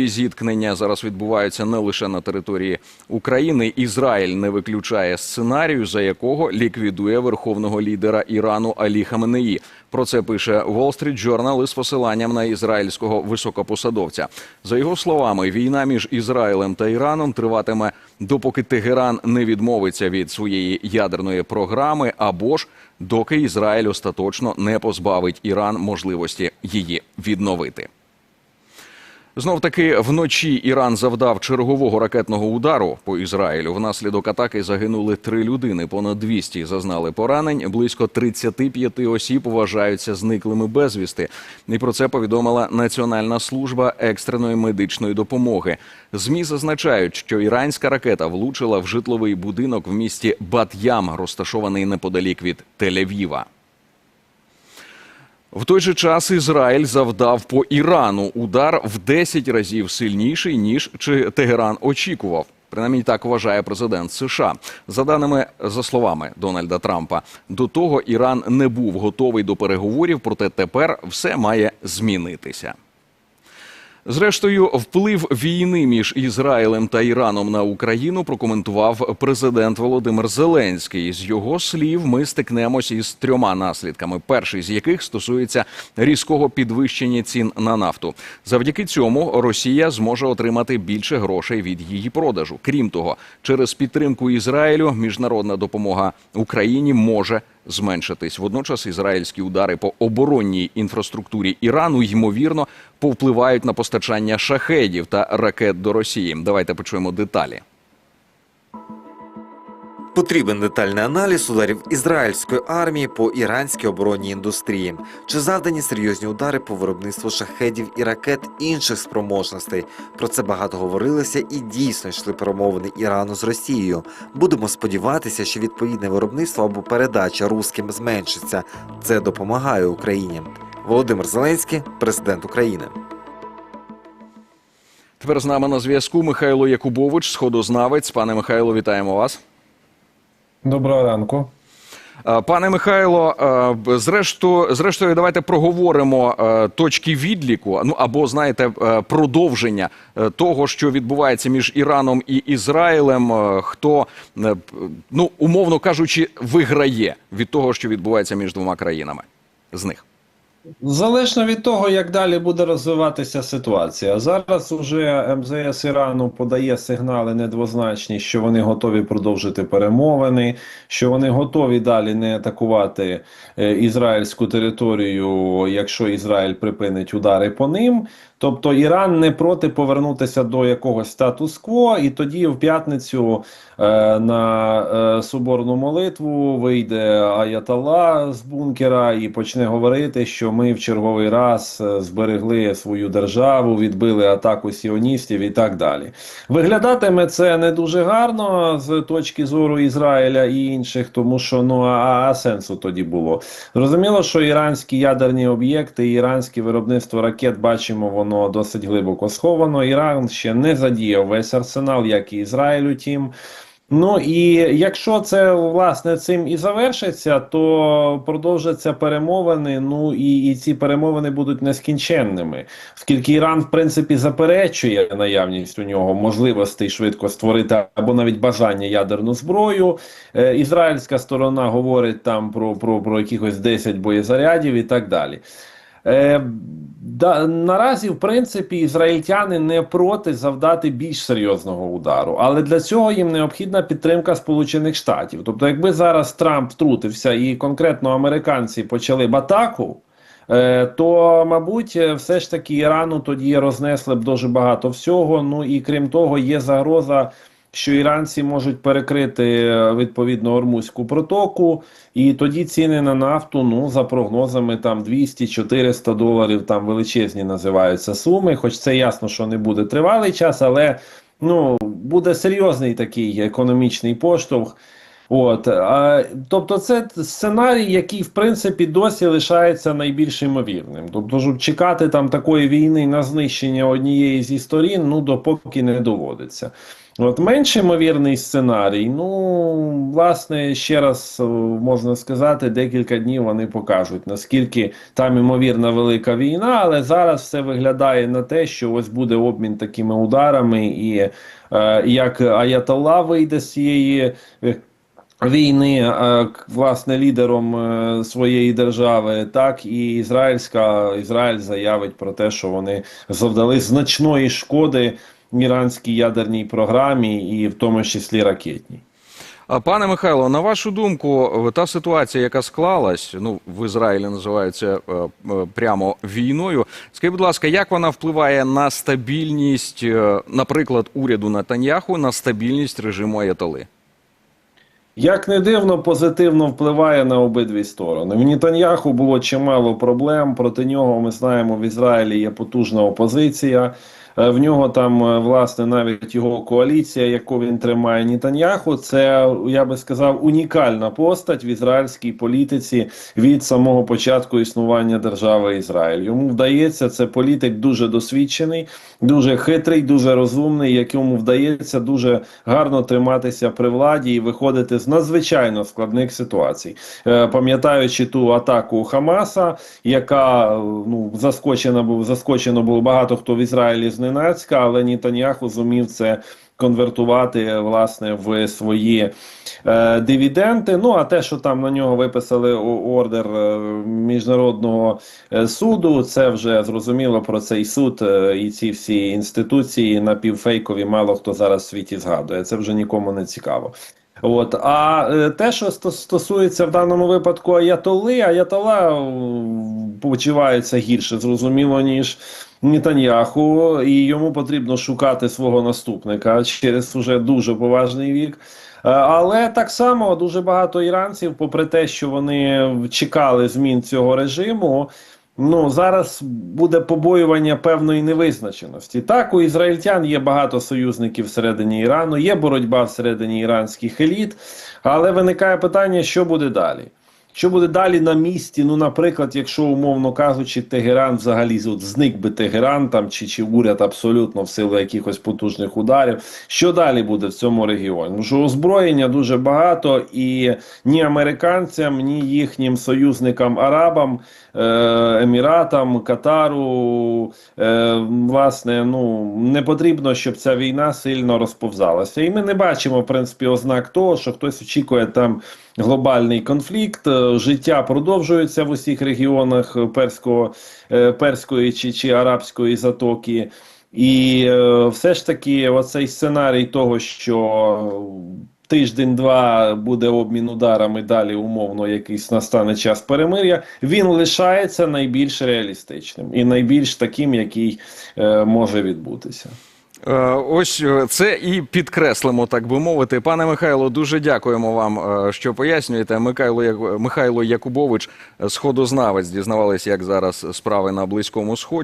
бойові зіткнення зараз відбуваються не лише на території України. Ізраїль не виключає сценарію, за якого ліквідує верховного лідера Ірану Алі Хаменеї. Про це пише Wall Street Journal із посиланням на ізраїльського високопосадовця. За його словами, війна між Ізраїлем та Іраном триватиме допоки Тегеран не відмовиться від своєї ядерної програми, або ж доки Ізраїль остаточно не позбавить Іран можливості її відновити. Знов таки вночі Іран завдав чергового ракетного удару по Ізраїлю. Внаслідок атаки загинули три людини. Понад 200 зазнали поранень. Близько 35 осіб вважаються зниклими безвісти. І про це повідомила Національна служба екстреної медичної допомоги. Змі зазначають, що іранська ракета влучила в житловий будинок в місті Бат-Ям, розташований неподалік від Тель-Авіва. В той же час Ізраїль завдав по Ірану удар в 10 разів сильніший ніж чи Тегеран очікував. Принаймні так вважає президент США. За даними за словами Дональда Трампа, до того Іран не був готовий до переговорів, проте тепер все має змінитися. Зрештою, вплив війни між Ізраїлем та Іраном на Україну прокоментував президент Володимир Зеленський. З його слів, ми стикнемось із трьома наслідками. Перший з яких стосується різкого підвищення цін на нафту. Завдяки цьому Росія зможе отримати більше грошей від її продажу. Крім того, через підтримку Ізраїлю міжнародна допомога Україні може зменшитись. Водночас ізраїльські удари по оборонній інфраструктурі Ірану ймовірно повпливають на постачання шахедів та ракет до Росії. Давайте почуємо деталі. Потрібен детальний аналіз ударів ізраїльської армії по іранській оборонній індустрії. Чи завдані серйозні удари по виробництву шахедів і ракет інших спроможностей? Про це багато говорилося і дійсно йшли перемовини Ірану з Росією. Будемо сподіватися, що відповідне виробництво або передача русським зменшиться. Це допомагає Україні. Володимир Зеленський, президент України. Тепер з нами на зв'язку Михайло Якубович, сходознавець. Пане Михайло, вітаємо вас. Доброго ранку. Е, Пане Михайло, е, зрештою, зрештою, давайте проговоримо е, точки відліку. Ну або знаєте, продовження того, що відбувається між Іраном і Ізраїлем. Хто ну умовно кажучи, виграє від того, що відбувається між двома країнами з них. Залежно від того, як далі буде розвиватися ситуація. Зараз уже МЗС Ірану подає сигнали недвозначні, що вони готові продовжити перемовини, що вони готові далі не атакувати е, ізраїльську територію, якщо Ізраїль припинить удари по ним. Тобто Іран не проти повернутися до якогось статус-кво, і тоді в п'ятницю е, на е, соборну молитву вийде Аятолла з бункера і почне говорити, що ми в черговий раз е, зберегли свою державу, відбили атаку сіоністів і так далі. Виглядатиме це не дуже гарно з точки зору Ізраїля і інших, тому що ну а, а сенсу тоді було. Зрозуміло, що іранські ядерні об'єкти, іранське виробництво ракет бачимо, воно досить глибоко сховано. Іран ще не задіяв весь арсенал, як і Ізраїль, утім. Ну і якщо це власне цим і завершиться, то продовжаться перемовини. Ну і, і ці перемовини будуть нескінченними, оскільки Іран, в принципі, заперечує наявність у нього можливостей швидко створити або навіть бажання ядерну зброю. Е, ізраїльська сторона говорить там про, про, про якихось 10 боєзарядів і так далі. Е, да, наразі, в принципі, ізраїльтяни не проти завдати більш серйозного удару, але для цього їм необхідна підтримка Сполучених Штатів. Тобто, якби зараз Трамп втрутився і конкретно американці почали б атаку. е, То, мабуть, все ж таки Ірану тоді рознесли б дуже багато всього. Ну і крім того, є загроза, що іранці можуть перекрити е, відповідно Ормузьку протоку, і тоді ціни на нафту, ну за прогнозами, там 200-400 доларів, там величезні називаються суми. Хоч це ясно, що не буде тривалий час, але ну буде серйозний такий економічний поштовх. От, а, тобто, це сценарій, який в принципі досі лишається найбільш ймовірним. Тобто, чекати там такої війни на знищення однієї зі сторін, ну допоки не доводиться. От менш ймовірний сценарій, ну власне ще раз е, можна сказати, декілька днів вони покажуть наскільки там ймовірна велика війна, але зараз все виглядає на те, що ось буде обмін такими ударами, і е, як Аятолла вийде з цієї. Війни е, власне лідером е, своєї держави, так і ізраїльська Ізраїль заявить про те, що вони завдали значної шкоди іранській ядерній програмі, і в тому числі ракетній. Пане Михайло, на вашу думку, та ситуація, яка склалась, ну в Ізраїлі називається е, прямо війною. Скажіть, будь ласка, як вона впливає на стабільність, наприклад, уряду Натаньяху, на стабільність режиму Аятоли? Як не дивно, позитивно впливає на обидві сторони. В Нітаньяху було чимало проблем. Проти нього ми знаємо, в Ізраїлі є потужна опозиція. Е, В нього там е, власне навіть його коаліція, яку він тримає Нетаньяху, це я би сказав унікальна постать в ізраїльській політиці від самого початку існування держави Ізраїль. Йому вдається це політик дуже досвідчений, дуже хитрий, дуже розумний, якому вдається дуже гарно триматися при владі і виходити з надзвичайно складних ситуацій. Е, пам'ятаючи ту атаку Хамаса, яка ну заскочена був заскочено було багато хто в Ізраїлі зненацька, але Нітаньяху зумів це. Конвертувати власне в свої е, дивіденди. Ну а те, що там на нього виписали ордер е, міжнародного е, суду, це вже зрозуміло про цей суд е, і ці всі інституції напівфейкові, мало хто зараз в світі згадує. Це вже нікому не цікаво. От а те, що стосується в даному випадку Аятоли, Аятола почувається гірше, зрозуміло, ніж Нетаньяху, і йому потрібно шукати свого наступника через уже дуже поважний вік. Е, Але так само дуже багато іранців, попри те, що вони чекали змін цього режиму. Ну зараз буде побоювання певної невизначеності. Так, у ізраїльтян є багато союзників всередині Ірану, є боротьба всередині іранських еліт, але виникає питання, що буде далі. Що буде далі на місці? Ну, наприклад, якщо умовно кажучи, Тегеран взагалі от зник би Тегеран там чи, чи уряд абсолютно в силу якихось потужних ударів. Що далі буде в цьому регіоні? Ну, що озброєння дуже багато, і ні американцям, ні їхнім союзникам арабам, е, еміратам, Катару, е, власне, ну не потрібно, щоб ця війна сильно розповзалася. І ми не бачимо в принципі ознак того, що хтось очікує там глобальний конфлікт. Життя продовжується в усіх регіонах перського, е, перської чи, чи арабської затоки. І е, все ж таки, оцей сценарій того, що тиждень-два буде обмін ударами, далі умовно якийсь настане час перемир'я, він лишається найбільш реалістичним і найбільш таким, який е, може відбутися. Е, Ось е, це і підкреслимо, так би мовити. Пане Михайло, дуже дякуємо вам, е, що пояснюєте. Михайло Як- Михайло Якубович, сходознавець, дізнавались, як зараз справи на Близькому Сході.